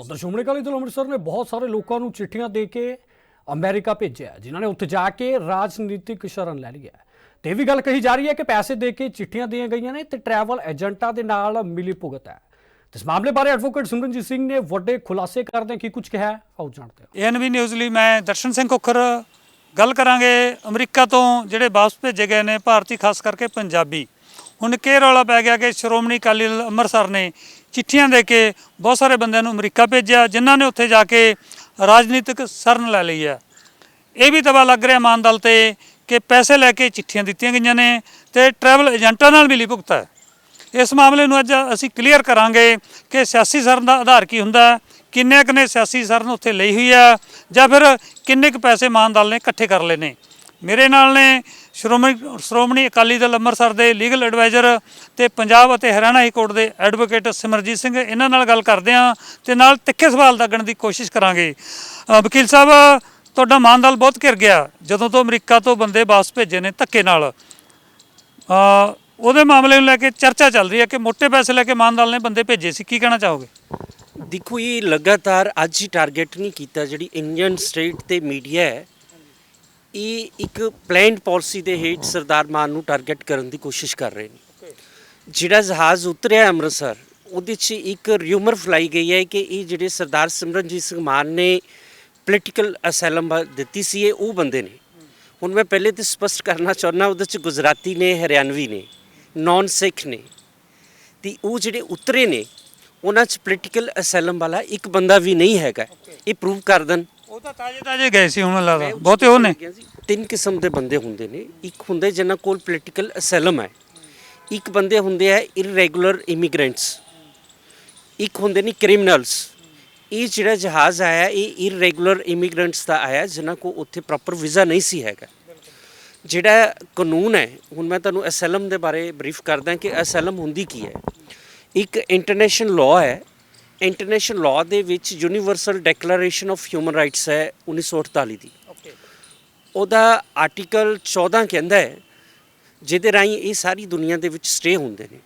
ਉਧਰ ਸ਼੍ਰੋਮਣੀ ਅਕਾਲੀ ਦਲ ਅੰਮ੍ਰਿਤਸਰ ਨੇ ਬਹੁਤ ਸਾਰੇ ਲੋਕਾਂ ਨੂੰ ਚਿੱਠੀਆਂ ਦੇ ਕੇ ਅਮਰੀਕਾ ਭੇਜਿਆ ਜਿਨ੍ਹਾਂ ਨੇ ਉੱਥੇ ਜਾ ਕੇ ਰਾਜਨੀਤਿਕ ਸ਼ਰਨ ਲੈ ਲਈ ਹੈ। ਤੇ ਇਹ ਵੀ ਗੱਲ ਕਹੀ ਜਾ ਰਹੀ ਹੈ ਕਿ ਪੈਸੇ ਦੇ ਕੇ ਚਿੱਠੀਆਂ ਦੀਆਂ ਗਈਆਂ ਨੇ ਤੇ ਟਰੈਵਲ ਏਜੰਟਾਂ ਦੇ ਨਾਲ ਮਿਲੀ ਭੁਗਤ ਹੈ। ਤੇ ਇਸ ਮਾਮਲੇ ਬਾਰੇ ਐਡਵੋਕੇਟ ਸਿਮਰਨਜੀਤ ਸਿੰਘ ਨੇ ਵੱਡੇ ਖੁਲਾਸੇ ਕਰਦੇ ਕੀ ਕੁਝ ਕਿਹਾ ਆਓ ਜਾਣਦੇ ਹਾਂ। ਏਐਨਬੀ ਨਿਊਜ਼ ਲਈ ਮੈਂ ਦਰਸ਼ਨ ਸਿੰਘ ਕੁੱਖਰ ਗੱਲ ਕਰਾਂਗੇ। ਅਮਰੀਕਾ ਤੋਂ ਜਿਹੜੇ ਵਾਪਸ ਭੇਜੇ ਗਏ ਨੇ, ਭਾਰਤੀ ਖਾਸ ਕਰਕੇ ਪੰਜਾਬੀ। ਹੁਣ ਕੀ ਰੌਲਾ ਪੈ ਗਿਆ ਕਿ ਸ਼੍ਰੋਮਣੀ ਅਕਾਲੀ ਦਲ ਅੰਮ੍ਰਿਤਸਰ ਨੇ ਚਿੱਠੀਆਂ ਦੇ ਕੇ ਬਹੁਤ ਸਾਰੇ ਬੰਦਿਆਂ ਨੂੰ ਅਮਰੀਕਾ ਭੇਜਿਆ, ਜਿਨ੍ਹਾਂ ਨੇ ਉੱਥੇ ਜਾ ਕੇ ਰਾਜਨੀਤਿਕ ਸਰਨ ਲੈ ਲਈ ਹੈ। ਇਹ ਵੀ ਦਵਾ ਲੱਗ ਰਿਹਾ ਮਾਨ ਦਲ ਤੇ ਕਿ ਪੈਸੇ ਲੈ ਕੇ ਚਿੱਠੀਆਂ ਦਿੱਤੀਆਂ ਗਈਆਂ ਨੇ ਤੇ ਟਰੈਵਲ ਏਜੰਟਾਂ ਨਾਲ ਮਿਲੀ ਭੁਗਤ ਹੈ। ਇਸ ਮਾਮਲੇ ਨੂੰ ਅੱਜ ਅਸੀਂ ਕਲੀਅਰ ਕਰਾਂਗੇ ਕਿ ਸਿਆਸੀ ਸਰਨ ਦਾ ਆਧਾਰ ਕੀ ਹੁੰਦਾ ਕਿੰਨੇ ਕੁ ਨੇ ਸਿਆਸੀ ਸਰਨ ਉੱਥੇ ਲਈ ਹੋਈ ਆ ਜਾਂ ਫਿਰ ਕਿੰਨੇ ਕੁ ਪੈਸੇ ਮਾਨ ਦਲ ਨੇ ਇਕੱਠੇ ਕਰ ਲਏ ਨੇ। ਮੇਰੇ ਨਾਲ ਨੇ ਸ਼੍ਰੋਮਣੀ ਸ਼੍ਰੋਮਣੀ ਅਕਾਲੀ ਦਲ ਅੰਮ੍ਰਿਤਸਰ ਦੇ ਲੀਗਲ ਐਡਵਾਈਜ਼ਰ ਤੇ ਪੰਜਾਬ ਅਤੇ ਹਰਿਆਣਾ ਹਾਈ ਕੋਰਟ ਦੇ ਐਡਵੋਕੇਟ ਸਿਮਰਜੀਤ ਸਿੰਘ ਇਹਨਾਂ ਨਾਲ ਗੱਲ ਕਰਦੇ ਹਾਂ ਤੇ ਨਾਲ ਤਿੱਖੇ ਸਵਾਲ ਲੱਗਣ ਦੀ ਕੋਸ਼ਿਸ਼ ਕਰਾਂਗੇ। ਵਕੀਲ ਸਾਹਿਬ ਤੁਹਾਡਾ ਮਾਨ ਦਲ ਬਹੁਤ ਘਿਰ ਗਿਆ ਜਦੋਂ ਤੋਂ ਅਮਰੀਕਾ ਤੋਂ ਬੰਦੇ ਵਾਪਸ ਭੇਜੇ ਨੇ ਧੱਕੇ ਨਾਲ। ਅ, ਉਹਦੇ ਮਾਮਲੇ ਨੂੰ ਲੈ ਕੇ ਚਰਚਾ ਚੱਲ ਰਹੀ ਹੈ ਕਿ ਮੋٹے ਪੈਸੇ ਲੈ ਕੇ ਮਾਨ ਦਲ ਨੇ ਬੰਦੇ ਭੇਜੇ ਸੀ ਕੀ ਕਹਿਣਾ ਚਾਹੋਗੇ? ਦੇਖੋ ਇਹ ਲਗਾਤਾਰ ਅੱਜ ਹੀ ਟਾਰਗੇਟ ਨਹੀਂ ਕੀਤਾ ਜਿਹੜੀ ਇੰਡੀਅਨ ਸਟੇਟ ਤੇ ਮੀਡੀਆ ਹੈ। ਇਹ ਇੱਕ ਪਲਾਨਡ ਪਾਲਿਸੀ ਦੇ ਹੇਠ ਸਰਦਾਰ ਮਾਨ ਨੂੰ ਟਾਰਗੇਟ ਕਰਨ ਦੀ ਕੋਸ਼ਿਸ਼ ਕਰ ਰਹੇ ਨੇ। ਜਿਹੜਾ ਜਹਾਜ਼ ਉਤਰਿਆ ਅੰਮ੍ਰਿਤਸਰ, ਉਹਦੇ 'ਚ ਇੱਕ ਰਿਊਮਰ ਫਲਾਈ ਗਈ ਹੈ ਕਿ ਇਹ ਜਿਹੜੇ ਸਰਦਾਰ ਸਿਮਰਨਜੀਤ ਸਿੰਘ ਮਾਨ ਨੇ ਪੋਲੀਟੀਕਲ ਅਸੈਲਮ ਦਿੱਤੀ ਸੀ, ਇਹ ਉਹ ਬੰਦੇ ਨੇ। ਹੁਣ ਮੈਂ ਪਹਿਲੇ ਤੇ ਸਪਸ਼ਟ ਕਰਨਾ ਚਾਹੁੰਦਾ, ਉਹਦੇ 'ਚ ਗੁਜਰਾਤੀ ਨੇ, ਹਰਿਆਣਵੀ ਨੇ ਨਾਨ ਸਿੱਖ ਨੇ। ਤੇ ਉਹ ਜਿਹੜੇ ਉਤਰੇ ਨੇ, ਉਹਨਾਂ 'ਚ ਪੋਲੀਟੀਕਲ ਅਸੈਲਮ ਵਾਲਾ ਇੱਕ ਬੰਦਾ ਵੀ ਨਹੀਂ ਹੈਗਾ। ਇਹ ਪ੍ਰੂਵ ਕਰ ਦੇਣ। ਉਹ ਤਾਂ ਤਾਜੇ ਤਾਜੇ ਗਏ ਸੀ ਹੁਣ ਲੱਗਦਾ ਬਹੁਤੇ ਉਹ ਨੇ। ਤਿੰਨ ਕਿਸਮ ਦੇ ਬੰਦੇ ਹੁੰਦੇ ਨੇ। ਇੱਕ ਹੁੰਦੇ ਜਿਨ੍ਹਾਂ ਕੋਲ ਪੋਲੀਟੀਕਲ ਅਸਾਈਲਮ ਹੈ। ਇੱਕ ਬੰਦੇ ਹੁੰਦੇ ਆ ਇਰਰੈਗੂਲਰ ਇਮੀਗ੍ਰੈਂਟਸ ਇੱਕ ਹੁੰਦੇ ਨੇ ਕ੍ਰਿਮੀਨਲਸ ਇਹ ਜਿਹੜਾ ਜਹਾਜ਼ ਆਇਆ ਇਹ ਇਰਰੈਗੂਲਰ ਇਮੀਗ੍ਰੈਂਟਸ ਦਾ ਆਇਆ ਜਿਨ੍ਹਾਂ ਕੋ ਉੱਥੇ ਪ੍ਰੋਪਰ ਵੀਜ਼ਾ ਨਹੀਂ ਸੀ ਹੈਗਾ। ਜਿਹੜਾ ਕਾਨੂੰਨ ਹੈ ਹੁਣ ਮੈਂ ਤੁਹਾਨੂੰ ਅਸਾਈਲਮ ਦੇ ਬਾਰੇ ਬਰੀਫ ਕਰਦਾ ਕਿ ਅਸਾਈਲਮ ਹੁੰਦੀ ਕੀ ਹੈ। ਇੱਕ ਇੰਟਰਨੈਸ਼ਨਲ ਲਾਅ ਹੈ ਇੰਟਰਨੈਸ਼ਨਲ ਲਾਅ ਦੇ ਵਿੱਚ universal declaration of human rights ਹੈ 1948 ਦੀ। ਉਹਦਾ ਆਰਟੀਕਲ 14 ਕਹਿੰਦਾ ਹੈ ਜਿਹਦੇ ਰਾਹੀਂ ਇਹ ਸਾਰੀ ਦੁਨੀਆ ਦੇ ਵਿੱਚ ਸਟੇ ਹੁੰਦੇ ਨੇ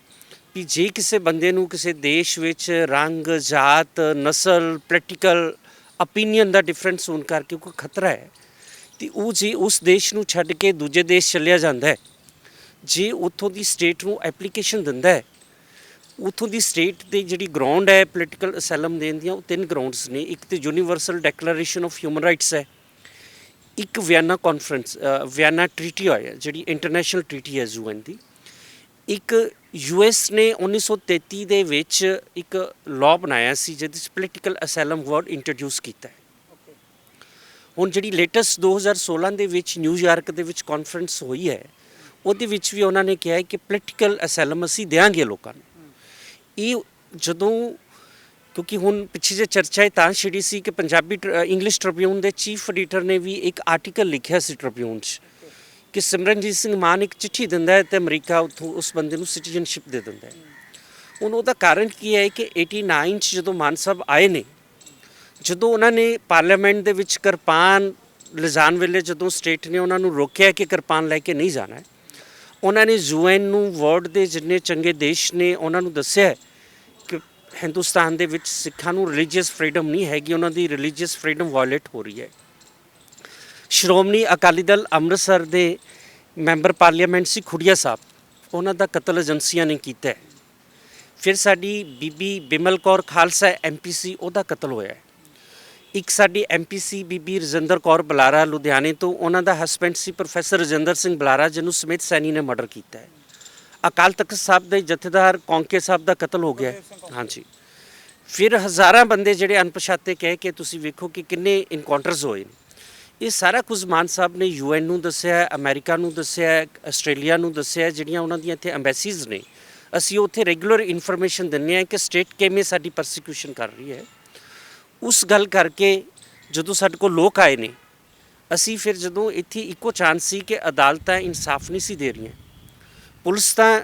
ਵੀ ਜੇ ਕਿਸੇ ਬੰਦੇ ਨੂੰ ਕਿਸੇ ਦੇਸ਼ ਵਿੱਚ ਰੰਗ ਜਾਤ ਨਸਲ ਪੋਲੀਟੀਕਲ opinion ਦਾ ਡਿਫਰੈਂਸ ਹੋਣ ਕਰਕੇ ਕੋਈ ਖਤਰਾ ਹੈ ਤੇ ਉਹ ਜੇ ਉਸ ਦੇਸ਼ ਨੂੰ ਛੱਡ ਕੇ ਦੂਜੇ ਦੇਸ਼ ਚਲਿਆ ਜਾਂਦਾ ਹੈ ਜੇ ਉੱਥੋਂ ਦੀ ਸਟੇਟ ਨੂੰ ਐਪਲੀਕੇਸ਼ਨ ਦਿੰਦਾ ਹੈ ਉੱਥੋਂ ਦੀ ਸਟੇਟ ਦੇ ਜਿਹੜੀ ਗਰਾਊਂਡ ਹੈ ਪੋਲੀਟੀਕਲ ਅਸੈਲਮ ਦੇਣ ਦੀਆਂ, ਉਹ ਤਿੰਨ ਗਰਾਊਂਡਸ ਨੇ। ਇੱਕ ਤੇ universal declaration of human rights ਹੈ, ਇੱਕ ਵਿਆਨਾ ਕਾਨਫਰੰਸ ਵਿਆਨਾ ਟ੍ਰੀਟੀ ਹੋਇਆ, ਜਿਹੜੀ ਇੰਟਰਨੈਸ਼ਨਲ ਟ੍ਰੀਟੀ ਹੈ ਯੂਐਨ ਦੀ। ਇੱਕ ਯੂਐਸ ਨੇ 1933 ਦੇ ਵਿੱਚ ਇੱਕ ਲਾਅ ਬਣਾਇਆ ਸੀ, ਜਿਹਦੇ ਵਿੱਚ ਪੋਲੀਟੀਕਲ ਅਸੈਲਮ ਵਰਡ ਇੰਟਰੋਡਿਊਸ ਕੀਤਾ ਹੈ। ਹੁਣ ਜਿਹੜੀ ਲੇਟੈਸਟ 2016 ਦੇ ਵਿੱਚ ਨਿਊਯਾਰਕ ਦੇ ਵਿੱਚ ਕਾਨਫਰੰਸ ਹੋਈ ਹੈ, ਉਹਦੇ ਵਿੱਚ ਵੀ ਉਹਨਾਂ ਨੇ ਕਿਹਾ ਹੈ ਕਿ ਪੋਲੀਟੀਕਲ ਅਸੈਲਮ ਅਸੀਂ ਦੇਵਾਂਗੇ ਲੋਕਾਂ ਨੂੰ। ਇਹ ਜਦੋਂ, ਕਿਉਂਕਿ ਹੁਣ ਪਿੱਛੇ ਜੇ ਚਰਚਾ ਹੈ ਤਾਂ ਛਿੜੀ ਸੀ ਕਿ ਪੰਜਾਬੀ ਟਰ- ਇੰਗਲਿਸ਼ ਟ੍ਰਿਬਿਊਨ ਦੇ ਚੀਫ ਐਡੀਟਰ ਨੇ ਵੀ ਇੱਕ ਆਰਟੀਕਲ ਲਿਖਿਆ ਸੀ ਟ੍ਰਿਬਿਊਨ 'ਚ ਕਿ ਸਿਮਰਨਜੀਤ ਸਿੰਘ ਮਾਨ ਇੱਕ ਚਿੱਠੀ ਦਿੰਦਾ ਹੈ ਤੇ ਅਮਰੀਕਾ ਉੱਥੋਂ ਉਸ ਬੰਦੇ ਨੂੰ ਸਿਟੀਜ਼ਨਸ਼ਿਪ ਦੇ ਦਿੰਦਾ ਹੈ। ਹੁਣ ਉਹਦਾ ਕਾਰਨ ਕੀ ਹੈ ਕਿ 89 'ਚ ਜਦੋਂ ਮਾਨ ਸਾਹਿਬ ਆਏ ਨੇ, ਜਦੋਂ ਉਹਨਾਂ ਨੇ ਪਾਰਲੀਮੈਂਟ ਦੇ ਵਿੱਚ ਕਿਰਪਾਨ ਲਿਜਾਣ ਵੇਲੇ ਜਦੋਂ ਸਟੇਟ ਨੇ ਉਹਨਾਂ ਨੂੰ ਰੋਕਿਆ ਕਿ ਕਿਰਪਾਨ ਲੈ ਕੇ ਨਹੀਂ ਜਾਣਾ ਹੈ ਉਹਨਾਂ ਨੇ ਯੂਐਨ ਨੂੰ ਵਰਲਡ ਦੇ ਜਿੰਨੇ ਚੰਗੇ ਦੇਸ਼ ਨੇ, ਉਹਨਾਂ ਨੂੰ ਦੱਸਿਆ ਕਿ ਹਿੰਦੁਸਤਾਨ ਦੇ ਵਿੱਚ ਸਿੱਖਾਂ ਨੂੰ ਰਿਲੀਜੀਅਸ ਫ੍ਰੀडम ਨਹੀਂ ਹੈਗੀ, ਉਹਨਾਂ ਦੀ ਰਿਲੀਜੀਅਸ ਫ੍ਰੀडम ਵਾਇਲੇਟ ਹੋ ਰਹੀ ਹੈ। ਸ਼੍ਰੋਮਣੀ ਅਕਾਲੀ ਦਲ ਅੰਮ੍ਰਿਤਸਰ ਦੇ ਮੈਂਬਰ ਪਾਰਲੀਮੈਂਟ ਸੀ ਖੁੜੀਆ ਸਾਹਿਬ, ਉਹਨਾਂ ਦਾ ਕਤਲ ਏਜੰਸੀਆਂ ਨੇ ਕੀਤਾ ਫਿਰ ਸਾਡੀ ਬੀਬੀ ਬਿਮਲ ਕੌਰ ਖਾਲਸਾ ਐਮਪੀਸੀ ਉਹਦਾ ਕਤਲ ਹੋਇਆ ਇੱਕ ਸਾਡੀ ਐਮਪੀਸੀ ਬੀਬੀ ਰਜਿੰਦਰ ਕੌਰ ਬਲਾਰਾ ਲੁਧਿਆਣੇ ਤੋਂ ਉਹਨਾਂ ਦਾ ਹਸਬੈਂਡ ਸੀ ਪ੍ਰੋਫੈਸਰ ਰਜਿੰਦਰ ਸਿੰਘ ਬਲਾਰਾ ਜਿਹਨੂੰ ਸਮਿਤ ਸੈਣੀ ਨੇ ਮਰਡਰ ਕੀਤਾ ਹੈ। ਅਕਾਲ ਤਖਤ ਸਾਹਿਬ ਦੇ ਜਥੇਦਾਰ ਕੌਂਕੇ ਸਾਹਿਬ ਦਾ ਕਤਲ ਹੋ ਗਿਆ। ਹਾਂਜੀ। ਫਿਰ ਹਜ਼ਾਰਾਂ ਬੰਦੇ ਜਿਹੜੇ ਅਣਪਛਾਤੇ ਕਹਿ ਕੇ ਤੁਸੀਂ ਵੇਖੋ ਕਿ ਕਿੰਨੇ ਇਨਕਾਊਂਟਰਸ ਹੋਏ ਨੇ। ਇਹ ਸਾਰਾ ਕੁਝ ਮਾਨ ਸਾਹਿਬ ਨੇ ਯੂਐਨ ਨੂੰ ਦੱਸਿਆ ਅਮਰੀਕਾ ਨੂੰ ਦੱਸਿਆ ਆਸਟ੍ਰੇਲੀਆ ਨੂੰ ਦੱਸਿਆ ਜਿਹੜੀਆਂ ਉਹਨਾਂ ਦੀਆਂ ਇੱਥੇ ਐਮਬੈਸੀਜ਼ ਨੇ। ਅਸੀਂ ਉੱਥੇ ਰੈਗੂਲਰ ਇਨਫੋਰਮੇਸ਼ਨ ਦਿੰਦੇ ਹਾਂ ਕਿ ਸਟੇਟ ਕਿਵੇਂ ਸਾਡੀ ਪਰਸੀਕਿਊਸ਼ਨ ਕਰ ਰਹੀ ਹੈ। ਉਸ ਗੱਲ ਕਰਕੇ ਜਦੋਂ ਸਾਡੇ ਕੋਲ ਲੋਕ ਆਏ ਨੇ ਅਸੀਂ ਫਿਰ ਜਦੋਂ ਇੱਥੇ ਇੱਕੋ ਚਾਂਸ ਸੀ ਕਿ ਅਦਾਲਤਾਂ ਇਨਸਾਫ ਨਹੀਂ ਸੀ ਦੇ ਰਹੀਆਂ। ਪੁਲਿਸ ਤਾਂ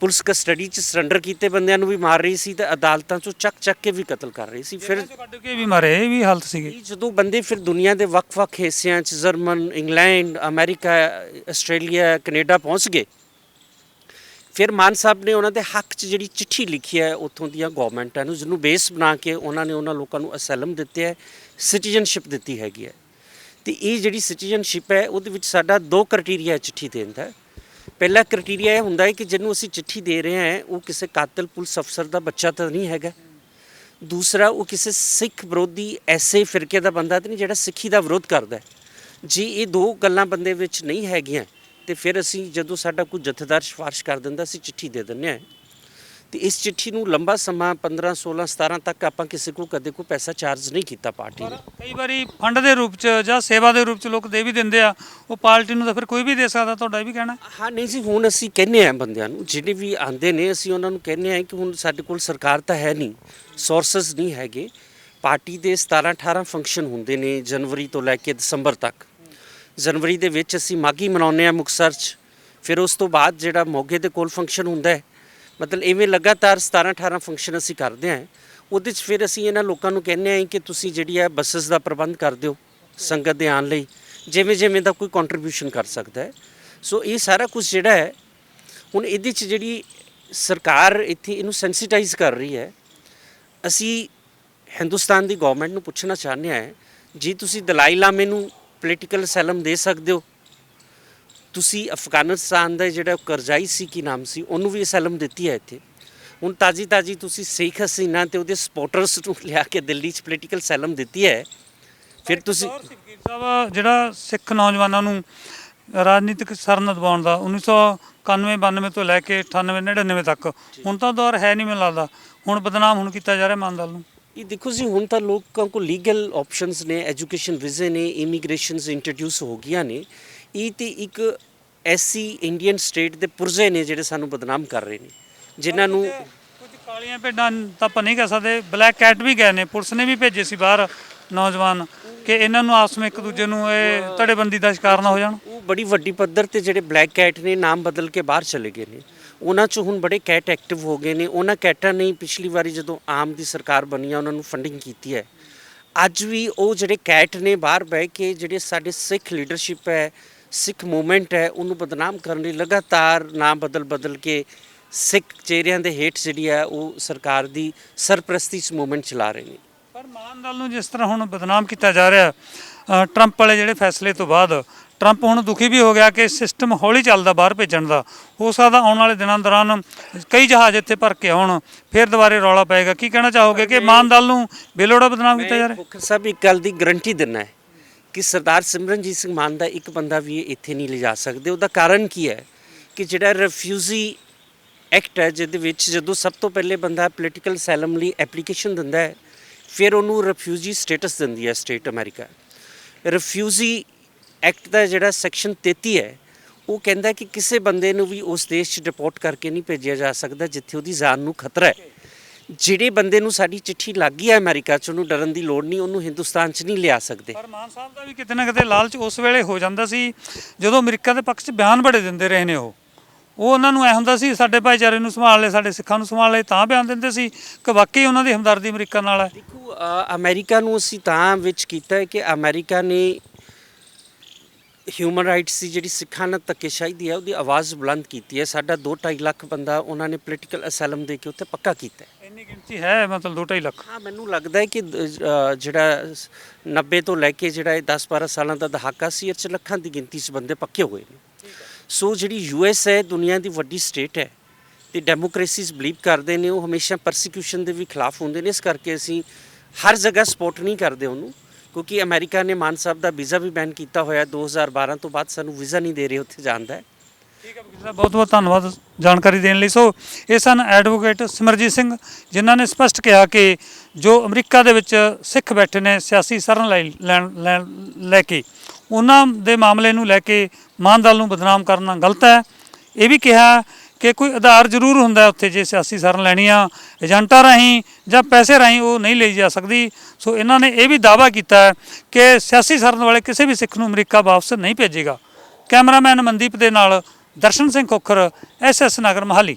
ਪੁਲਿਸ ਕਸਟਡੀ 'ਚ ਸਰੈਂਡਰ ਕੀਤੇ ਬੰਦਿਆਂ ਨੂੰ ਵੀ ਮਾਰ ਰਹੀ ਸੀ ਤੇ ਅਦਾਲਤਾਂ 'ਚੋਂ ਚੱਕ ਚੱਕ ਕੇ ਵੀ ਕਤਲ ਕਰ ਰਹੀ ਸੀ। ਫਿਰ ਕੱਢ ਕੇ ਵੀ ਮਾਰੇ ਇਹ ਵੀ ਹਾਲਤ ਸੀਗੀ। ਜਦੋਂ ਬੰਦੇ ਫਿਰ ਦੁਨੀਆ ਦੇ ਵੱਖ-ਵੱਖ ਹਿੱਸਿਆਂ 'ਚ German England America Australia Canada ਪਹੁੰਚ ਗਏ ਫਿਰ ਮਾਨ ਸਾਹਿਬ ਨੇ ਉਹਨਾਂ ਦੇ ਹੱਕ 'ਚ ਜਿਹੜੀ ਚਿੱਠੀ ਲਿਖੀ ਹੈ, ਉੱਥੋਂ ਦੀਆਂ ਗਵਰਨਮੈਂਟਾਂ ਨੂੰ, ਜਿਹਨੂੰ ਬੇਸ ਬਣਾ ਕੇ ਉਹਨਾਂ ਨੇ ਉਹਨਾਂ ਲੋਕਾਂ ਨੂੰ ਅਸੈਲਮ ਦਿੱਤੇ ਹੈ, ਸਿਟੀਜ਼ਨਸ਼ਿਪ ਦਿੱਤੀ ਹੈਗੀ ਹੈ। ਤੇ ਇਹ ਜਿਹੜੀ ਸਿਟੀਜ਼ਨਸ਼ਿਪ ਹੈ, ਉਹਦੇ ਵਿੱਚ ਸਾਡਾ ਦੋ ਕ੍ਰਾਈਟੇਰੀਆ ਚਿੱਠੀ ਦੇਣ ਦਾ ਪਹਿਲਾ ਕ੍ਰਾਈਟੇਰੀਆ ਇਹ ਹੁੰਦਾ ਹੈ ਕਿ ਜਿਹਨੂੰ ਅਸੀਂ ਚਿੱਠੀ ਦੇ ਰਹੇ ਹਾਂ, ਉਹ ਕਿਸੇ ਕਾਤਲ ਪੁਲਿਸ ਅਫਸਰ ਦਾ ਬੱਚਾ ਤਾਂ ਨਹੀਂ ਹੈਗਾ। ਦੂਸਰਾ, ਉਹ ਕਿਸੇ ਸਿੱਖ ਵਿਰੋਧੀ ਐਸੇ ਫਿਰਕੇ ਦਾ ਬੰਦਾ ਤਾਂ ਨਹੀਂ, ਜਿਹੜਾ ਸਿੱਖੀ ਦਾ ਵਿਰੋਧ ਕਰਦਾ ਹੈ। ਜੇ ਇਹ ਦੋ ਗੱਲਾਂ ਬੰਦੇ ਵਿੱਚ ਨਹੀਂ ਹੈਗੀਆਂ ਤੇ ਫਿਰ ਅਸੀਂ ਜਦੋਂ ਸਾਡਾ ਕੋਈ ਜਥੇਦਾਰ ਸਿਫਾਰਿਸ਼ ਕਰ ਦਿੰਦਾ ਅਸੀਂ ਚਿੱਠੀ ਦੇ ਦਿੰਦੇ ਹਾਂ। ਤੇ ਇਸ ਚਿੱਠੀ ਨੂੰ ਲੰਬਾ ਸਮਾਂ 15 16 17 ਤੱਕ ਆਪਾਂ ਕਿਸੇ ਕੋ ਕਦੇ ਕੋਈ ਪੈਸਾ ਚਾਰਜ ਨਹੀਂ ਕੀਤਾ ਪਾਰਟੀ ਨੇ। ਕਈ ਵਾਰੀ ਫੰਡ ਦੇ ਰੂਪ ਚ ਜਾਂ ਸੇਵਾ ਦੇ ਰੂਪ ਚ ਲੋਕ ਦੇ ਵੀ ਦਿੰਦੇ ਆ ਉਹ ਪਾਰਟੀ ਨੂੰ ਤਾਂ ਫਿਰ ਕੋਈ ਵੀ ਦੇ ਸਕਦਾ ਤੁਹਾਡਾ ਇਹ ਵੀ ਕਹਿਣਾ ਹਾਂ? ਨਹੀਂ ਜੀ ਹੁਣ ਅਸੀਂ ਕਹਿੰਨੇ ਆ ਬੰਦਿਆਂ ਨੂੰ ਜਿਹੜੇ ਵੀ ਆਂਦੇ ਨੇ ਅਸੀਂ ਉਹਨਾਂ ਨੂੰ ਕਹਿੰਨੇ ਆ ਕਿ ਹੁਣ ਸਾਡੇ ਕੋਲ ਸਰਕਾਰ ਤਾਂ ਹੈ ਨਹੀਂ ਸੋਰਸਸ ਨਹੀਂ ਹੈਗੇ। ਪਾਰਟੀ ਦੇ 17 18 ਫੰਕਸ਼ਨ ਹੁੰਦੇ ਨੇ ਜਨਵਰੀ ਤੋਂ ਲੈ ਕੇ ਦਸੰਬਰ ਤੱਕ। ਜਨਵਰੀ ਦੇ ਵਿੱਚ ਅਸੀਂ ਮਾਗੀ ਮਨਾਉਂਦੇ ਆ ਮੁਕਤਸਰ 'ਚ। ਫਿਰ ਉਸ ਤੋਂ ਬਾਅਦ ਜਿਹੜਾ ਮੋਗੇ ਦੇ ਕੋਲ ਫੰਕਸ਼ਨ ਹੁੰਦਾ ਹੈ, ਮਤਲਬ ਇਵੇਂ ਲਗਾਤਾਰ 17 18 ਫੰਕਸ਼ਨ ਅਸੀਂ ਕਰਦੇ ਆ ਉਹਦੇ 'ਚ ਫਿਰ ਅਸੀਂ ਇਹਨਾਂ ਲੋਕਾਂ ਨੂੰ ਕਹਿੰਦੇ ਆ ਕਿ ਤੁਸੀਂ ਜਿਹੜੀ ਹੈ ਬੱਸਸ ਦਾ ਪ੍ਰਬੰਧ ਕਰ ਦਿਓ ਸੰਗਤ ਦੇ ਆਉਣ ਲਈ, ਜਿਵੇਂ ਜਿਵੇਂ ਦਾ ਕੋਈ ਕੰਟਰੀਬਿਊਸ਼ਨ ਕਰ ਸਕਦਾ ਹੈ। ਸੋ ਇਹ ਸਾਰਾ ਕੁਝ ਜਿਹੜਾ ਹੈ, ਹੁਣ ਇਹਦੇ 'ਚ ਜਿਹੜੀ ਸਰਕਾਰ ਇੱਥੇ ਇਹਨੂੰ ਸੈਂਸਿਟਾਈਜ਼ ਕਰ ਰਹੀ ਹੈ। ਅਸੀਂ ਹਿੰਦੁਸਤਾਨ ਦੀ ਗਵਰਨਮੈਂਟ ਨੂੰ ਪੁੱਛਣਾ ਚਾਹੁੰਦੇ ਹਾਂ, ਜੀ ਤੁਸੀਂ ਦਲਾਈ ਲਾਮੇ ਨੂੰ ਪੋਲੀਟੀਕਲ ਅਸੈਲਮ ਦੇ ਸਕਦੇ ਹੋ? ਤੁਸੀਂ ਅਫਗਾਨਿਸਤਾਨ ਦਾ ਜਿਹੜਾ ਕਰਜ਼ਾਈ ਸੀ ਕੀ ਨਾਮ ਸੀ ਉਹਨੂੰ ਵੀ ਅਸੈਲਮ ਦਿੱਤੀ ਹੈ ਇੱਥੇ। ਹੁਣ ਤਾਜੀ ਤਾਜੀ ਤੁਸੀਂ ਸ਼ੇਖ ਹਸੀਨਾ ਤੇ ਉਹਦੇ ਸਪੋਰਟਰਸ ਨੂੰ ਲਿਆ ਕੇ ਦਿੱਲੀ 'ਚ ਪੋਲੀਟੀਕਲ ਅਸੈਲਮ ਦਿੱਤੀ ਹੈ ਫਿਰ ਤੁਸੀਂ ਸਾਹਿਬ ਜਿਹੜਾ ਸਿੱਖ ਨੌਜਵਾਨਾਂ ਨੂੰ ਰਾਜਨੀਤਿਕ ਸਰਨ ਦਿਵਾਉਣ ਦਾ 1991 92 ਤੋਂ ਲੈ ਕੇ 98 99 ਤੱਕ ਹੁਣ ਤਾਂ ਦੌਰ ਹੈ ਨਹੀਂ ਮੈਨੂੰ ਲੱਗਦਾ। ਹੁਣ ਬਦਨਾਮ ਹੁਣ ਕੀਤਾ ਜਾ ਰਿਹਾ ਮਾਨਦਲ ਨੂੰ। ਇਹ ਦੇਖੋ ਜੀ ਹੁਣ ਤਾਂ ਲੋਕਾਂ ਕੋਲ ਲੀਗਲ ਆਪਸ਼ਨਸ ਨੇ ਐਜੂਕੇਸ਼ਨ ਵੀਜ਼ੇ ਨੇ ਇਮੀਗ੍ਰੇਸ਼ਨਸ ਇੰਟਰੋਡਿਊਸ ਹੋ ਗਈਆਂ ਨੇ। ਇਹ ਤੇ ਇੱਕ ਐਸੀ ਇੰਡੀਅਨ ਸਟੇਟ ਦੇ ਪੁਰਜ਼ੇ ਨੇ ਜਿਹੜੇ ਸਾਨੂੰ ਬਦਨਾਮ ਕਰ ਰਹੇ ਨੇ। ਜਿਨ੍ਹਾਂ ਨੂੰ ਕੁਝ ਕਾਲੀਆਂ ਭੇਡਾਂ ਤਾਂ ਆਪਾਂ ਨਹੀਂ ਕਹਿ ਸਕਦੇ ਬਲੈਕ ਕੈਟ ਵੀ ਗਏ ਨੇ। ਪੁਲਿਸ ਨੇ ਵੀ ਭੇਜੇ ਸੀ ਬਾਹਰ ਨੌਜਵਾਨ ਕਿ ਇਹਨਾਂ ਨੂੰ ਆਪਸ ਵਿੱਚ ਇੱਕ ਦੂਜੇ ਨੂੰ ਇਹ ਧੜੇਬੰਦੀ ਦਾ ਸ਼ਿਕਾਰ ਨਾ ਹੋ ਜਾਣ। ਉਹ ਬੜੀ ਵੱਡੀ ਪੱਧਰ ਤੇ ਜਿਹੜੇ ਬਲੈਕ ਕੈਟ ਨੇ ਨਾਮ ਬਦਲ ਕੇ ਬਾਹਰ ਚਲੇ ਗਏ ਨੇ। ਉਹਨਾਂ 'ਚ ਹੁਣ ਬੜੇ ਕੈਟ ਐਕਟਿਵ ਹੋ ਗਏ ਨੇ। ਉਹਨਾਂ ਕੈਟਾਂ ਨੇ ਪਿਛਲੀ ਵਾਰੀ ਜਦੋਂ ਆਮ ਦੀ ਸਰਕਾਰ ਬਣੀ ਆ, ਉਹਨਾਂ ਨੂੰ ਫੰਡਿੰਗ ਕੀਤੀ ਹੈ। ਅੱਜ ਵੀ ਉਹ ਜਿਹੜੇ ਕੈਟ ਨੇ ਬਾਹਰ ਬਹਿ ਕੇ ਜਿਹੜੇ ਸਾਡੇ ਸਿੱਖ ਲੀਡਰਸ਼ਿਪ ਹੈ, ਸਿੱਖ ਮੂਵਮੈਂਟ ਹੈ, ਉਹਨੂੰ ਬਦਨਾਮ ਕਰਨ ਲਈ ਲਗਾਤਾਰ ਨਾਮ ਬਦਲ ਬਦਲ ਕੇ ਸਿੱਖ ਚਿਹਰਿਆਂ ਦੇ ਹੇਠ ਜਿਹੜੀ ਹੈ, ਉਹ ਸਰਕਾਰ ਦੀ ਸਰਪ੍ਰਸਤੀ 'ਚ ਮੂਵਮੈਂਟ ਚਲਾ ਰਹੇ ਨੇ। ਪਰ ਮਾਨਦਲ ਨੂੰ ਜਿਸ ਤਰ੍ਹਾਂ ਹੁਣ ਬਦਨਾਮ ਕੀਤਾ ਜਾ ਰਿਹਾ ਟਰੰਪ ਵਾਲੇ ਜਿਹੜੇ ਫੈਸਲੇ ਤੋਂ ਬਾਅਦ ਟਰੰਪ ਹੁਣ ਦੁਖੀ ਵੀ ਹੋ ਗਿਆ ਕਿ ਸਿਸਟਮ ਹੌਲੀ ਚੱਲਦਾ ਬਾਹਰ ਭੇਜਣ ਦਾ। ਹੋ ਸਕਦਾ ਆਉਣ ਵਾਲੇ ਦਿਨਾਂ ਦੌਰਾਨ ਕਈ ਜਹਾਜ਼ ਇੱਥੇ ਭਰ ਕੇ ਆਉਣ ਫਿਰ ਦੁਬਾਰੇ ਰੌਲਾ ਪਏਗਾ। ਕੀ ਕਹਿਣਾ ਚਾਹੋਗੇ ਕਿ ਮਾਨਦਲ ਨੂੰ ਬੇਲੋੜਾ ਬਦਨਾਮ ਕੀਤਾ ਜਾ ਰਿਹਾ? ਮੁੱਖ ਸਾਹਿਬ ਇੱਕ ਗੱਲ ਦੀ ਗਰੰਟੀ ਦਿੰਨਾ ਹੈ ਕਿ ਸਰਦਾਰ ਸਿਮਰਨਜੀਤ ਸਿੰਘ ਮਾਨ ਦਾ ਇੱਕ ਬੰਦਾ ਵੀ ਇੱਥੇ ਨਹੀਂ ਲਿਜਾ ਸਕਦੇ। ਉਹਦਾ ਕਾਰਨ ਕੀ ਹੈ ਕਿ ਜਿਹੜਾ ਰਿਫਿਊਜੀ ਐਕਟ ਹੈ ਜਿਹਦੇ ਵਿੱਚ ਜਦੋਂ ਸਭ ਤੋਂ ਪਹਿਲੇ ਬੰਦਾ ਪੋਲੀਟੀਕਲ ਅਸਾਈਲਮ ਲਈ ਐਪਲੀਕੇਸ਼ਨ ਦਿੰਦਾ ਹੈ ਫਿਰ ਉਹਨੂੰ ਰਿਫਿਊਜੀ ਸਟੇਟਸ ਦਿੰਦੀ ਹੈ ਸਟੇਟ ਅਮਰੀਕਾ ਰਿਫਿਊਜੀ ਐਕਟ ਦਾ ਜਿਹੜਾ ਸੈਕਸ਼ਨ 33 ਹੈ ਉਹ ਕਹਿੰਦਾ ਕਿ ਕਿਸੇ ਬੰਦੇ ਨੂੰ ਵੀ ਉਸ ਦੇਸ਼ 'ਚ ਡਿਪੋਰਟ ਕਰਕੇ ਨਹੀਂ ਭੇਜਿਆ ਜਾ ਸਕਦਾ ਜਿੱਥੇ ਉਹਦੀ ਜਾਨ ਨੂੰ ਖਤਰਾ ਹੈ। ਜਿਹੜੇ ਬੰਦੇ ਨੂੰ ਸਾਡੀ ਚਿੱਠੀ ਲੱਗ ਗਈ ਹੈ ਅਮਰੀਕਾ 'ਚ ਉਹਨੂੰ ਡਰਨ ਦੀ ਲੋੜ ਨਹੀਂ ਉਹਨੂੰ ਹਿੰਦੁਸਤਾਨ 'ਚ ਨਹੀਂ ਲਿਆ ਸਕਦੇ। ਪਰ ਮਾਨ ਸਾਹਿਬ ਦਾ ਵੀ ਕਿਤੇ ਨਾ ਕਿਤੇ ਲਾਲਚ ਉਸ ਵੇਲੇ ਹੋ ਜਾਂਦਾ ਸੀ ਜਦੋਂ ਅਮਰੀਕਾ ਦੇ ਪੱਖ 'ਚ ਬਿਆਨ ਬੜੇ ਦਿੰਦੇ ਰਹੇ ਨੇ ਉਹ। ਉਹ ਉਹਨਾਂ ਨੂੰ ਐ ਹੁੰਦਾ ਸੀ ਸਾਡੇ ਭਾਈਚਾਰੇ ਨੂੰ ਸੰਭਾਲ ਲੈ ਸਾਡੇ ਸਿੱਖਾਂ ਨੂੰ ਸੰਭਾਲ ਲੈ ਤਾਂ ਬਿਆਨ ਦਿੰਦੇ ਸੀ ਕਿ ਵਾਕਈ ਉਹਨਾਂ ਦੀ ਹਮਦਰਦੀ ਅਮਰੀਕਾ ਨਾਲ ਹੈ। ਦੇਖੋ ਅਮਰੀਕਾ ਨੂੰ ਅਸੀਂ ਤਾਂ ਵਿੱਚ ਕੀਤਾ ਹੈ ਕਿ ਅਮਰੀਕਾ ਨੇ ਹਿਊਮਨ ਰਾਈਟਸ ਦੀ ਜਿਹੜੀ ਸਿੱਖਾਂ ਨਾਲ ਧੱਕੇਸ਼ਾਹੀ ਦੀ ਹੈ ਉਹਦੀ ਆਵਾਜ਼ ਬੁਲੰਦ ਕੀਤੀ ਹੈ। ਸਾਡਾ 2.5 ਲੱਖ ਬੰਦਾ ਉਹਨਾਂ ਨੇ ਪੋਲੀਟੀਕਲ ਅਸਾਈਲਮ ਦੇ ਕੇ ਉੱਥੇ ਪੱਕਾ ਕੀਤਾ ਹੈ। ਇੰਨੀ ਗਿਣਤੀ ਹੈ ਮਤਲਬ 2.5 ਲੱਖ? ਹਾਂ ਮੈਨੂੰ ਲੱਗਦਾ ਹੈ ਕਿ ਅ, ਜਿਹੜਾ 90 ਤੋਂ ਲੈ ਕੇ ਜਿਹੜਾ ਇਹ 10-12 ਸਾਲਾਂ ਦਾ ਦਹਾਕਾ ਸੀ ਇਹ 'ਚ ਲੱਖਾਂ ਦੀ ਗਿਣਤੀ 'ਚ ਬੰਦੇ ਪੱਕੇ ਹੋਏ ਨੇ। ਸੋ ਜਿਹੜੀ ਯੂਐਸ ਹੈ ਦੁਨੀਆ ਦੀ ਵੱਡੀ ਸਟੇਟ ਹੈ ਤੇ ਡੈਮੋਕ੍ਰੇਸੀਜ਼ ਬਲੀਵ ਕਰਦੇ ਨੇ ਉਹ ਹਮੇਸ਼ਾ ਪਰਸੀਕਿਊਸ਼ਨ ਦੇ ਵੀ ਖਿਲਾਫ ਹੁੰਦੇ ਨੇ। ਇਸ ਕਰਕੇ ਅਸੀਂ ਹਰ ਜਗ੍ਹਾ ਸਪੋਰਟ ਨਹੀਂ ਕਰਦੇ ਉਹਨੂੰ। ਕਿਉਂਕਿ ਅਮਰੀਕਾ ਨੇ ਮਾਨ ਸਾਹਿਬ ਦਾ ਵੀਜ਼ਾ ਵੀ ਬੈਨ ਕੀਤਾ ਹੋਇਆ 2012 ਤੋਂ ਬਾਅਦ ਸਾਨੂੰ ਵੀਜ਼ਾ ਨਹੀਂ ਦੇ ਰਹੇ ਉੱਥੇ ਜਾਣ ਦਾ। ਠੀਕ ਹੈ ਵਕੀਲ ਸਾਹਿਬ, ਬਹੁਤ ਬਹੁਤ ਧੰਨਵਾਦ ਜਾਣਕਾਰੀ ਦੇਣ ਲਈ। ਸੋ, ਇਹ ਸਨ ਐਡਵੋਕੇਟ ਸਿਮਰਜੀਤ ਸਿੰਘ, ਜਿਨ੍ਹਾਂ ਨੇ ਸਪਸ਼ਟ ਕਿਹਾ ਕਿ ਜੋ ਅਮਰੀਕਾ ਦੇ ਵਿੱਚ ਸਿੱਖ ਬੈਠੇ ਨੇ, ਸਿਆਸੀ ਸਰਨ ਲੈ ਲੈਣ- ਲੈਣ- ਲੈ ਕੇ, ਉਹਨਾਂ ਦੇ ਮਾਮਲੇ ਨੂੰ ਲੈ ਕੇ ਮਾਨ ਦਲ ਨੂੰ ਬਦਨਾਮ ਕਰਨਾ ਗਲਤ ਹੈ। ਇਹ ਵੀ ਕਿਹਾ ਕਿ ਕੋਈ ਆਧਾਰ ਜ਼ਰੂਰ ਹੁੰਦਾ ਉੱਥੇ ਜੇ ਸਿਆਸੀ ਸਰਨ ਲੈਣੀ ਆ ਏਜੰਟਾਂ ਰਾਹੀਂ ਜਾਂ ਪੈਸੇ ਰਾਹੀਂ ਉਹ ਨਹੀਂ ਲਈ ਜਾ ਸਕਦੀ। ਸੋ ਇਹਨਾਂ ਨੇ ਇਹ ਵੀ ਦਾਅਵਾ ਕੀਤਾ ਕਿ ਸਿਆਸੀ ਸਰਨ ਵਾਲੇ ਕਿਸੇ ਵੀ ਸਿੱਖ ਨੂੰ ਅਮਰੀਕਾ ਵਾਪਸ ਨਹੀਂ ਭੇਜੇਗਾ। ਕੈਮਰਾਮੈਨ ਮਨਦੀਪ ਦੇ ਨਾਲ ਦਰਸ਼ਨ ਸਿੰਘ ਖੋਖਰ ਐਸਐਸ ਨਗਰ ਮਹਾਲੀ।